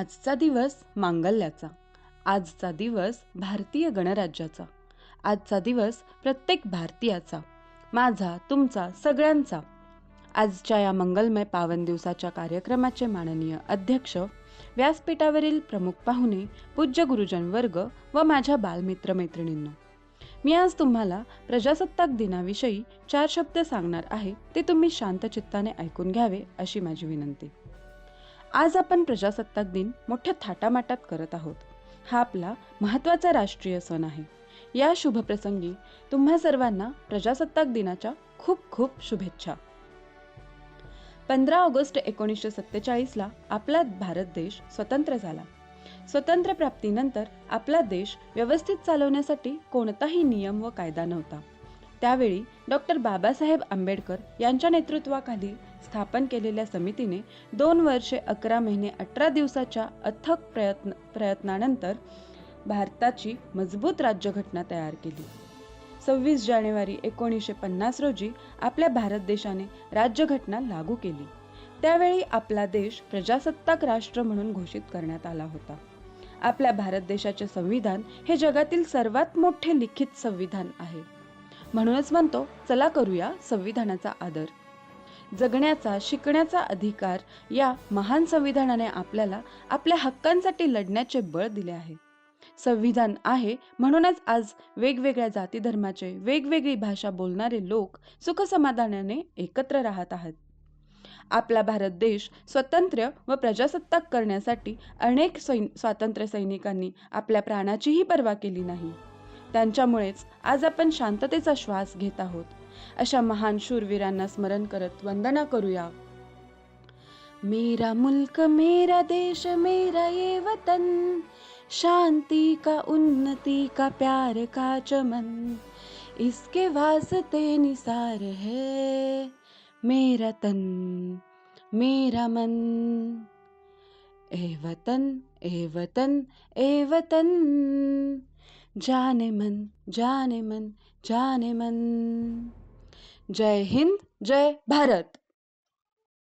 आजचा दिवस मांगल्याचा. आजचा दिवस भारतीय गणराज्याचा. आजचा दिवस प्रत्येक भारतीयाचा. माझा तुमचा सगळ्यांचा. आजच्या या मंगलमय पावन दिवसाच्या कार्यक्रमाचे माननीय अध्यक्ष व्यासपीठावरील प्रमुख पाहुणे पूज्य गुरुजन वर्ग व माझ्या बालमित्र मैत्रिणींना मी आज तुम्हाला प्रजासत्ताक दिनाविषयी चार शब्द सांगणार आहे ते तुम्ही शांत चित्ताने ऐकून घ्यावे अशी माझी विनंती. आज आपण प्रजासत्ताक दिन मोठ्या थाटामाटात करत आहोत. हा आपला महत्त्वाचा राष्ट्रीय सण आहे. या शुभप्रसंगी तुम्हा सर्वांना प्रजासत्ताक दिनाच्या खूप खूप शुभेच्छा. पंधरा ऑगस्ट एकोणीसशे सत्तेचाळीसला आपला भारत देश स्वतंत्र झाला. स्वतंत्र प्राप्तीनंतर आपला देश व्यवस्थित चालवण्यासाठी कोणताही नियम व कायदा नव्हता. त्यावेळी डॉक्टर बाबासाहेब आंबेडकर यांच्या नेतृत्वाखाली स्थापन केलेल्या समितीने दोन वर्षे अकरा महिने अठरा दिवसाच्या अथक प्रयत्न प्रयत्नानंतर भारताची मजबूत राज्यघटना तयार केली. सव्वीस जानेवारी एकोणीसशे पन्नास रोजी आपल्या भारत देशाने राज्यघटना लागू केली. त्यावेळी आपला देश प्रजासत्ताक राष्ट्र म्हणून घोषित करण्यात आला होता. आपल्या भारत देशाचे संविधान हे जगातील सर्वात मोठे लिखित संविधान आहे. म्हणूनच म्हणतो चला करूया संविधानाचा आदर. जगण्याचा शिकण्याचा अधिकार या महान संविधानाने आपल्याला आपल्या हक्कांसाठी लढण्याचे बळ दिले आहे. संविधान आहे म्हणूनच आज वेगवेगळ्या जाती धर्माचे वेगवेगळी भाषा बोलणारे लोक सुखसमाधानाने एकत्र राहत आहेत. आपला भारत देश स्वतंत्र व प्रजासत्ताक करण्यासाठी अनेक सैन स्वातंत्र्य सैनिकांनी आपल्या प्राणाचीही पर्वा केली नाही. त्यांच्यामुळेच आज आपण शांततेचा श्वास घेत आहोत. अशा महान शूरवीरांना स्मरण करत वंदना करूया. मेरा मुल्क मेरा देश मेरा ये वतन शांति का उन्नति का प्यार का चमन इसके वास्ते निसार है मेरा तन मेरा मन। ए वतन ए वतन ए वतन। जाने मन जाने मन जाने मन जय हिंद जय भारत.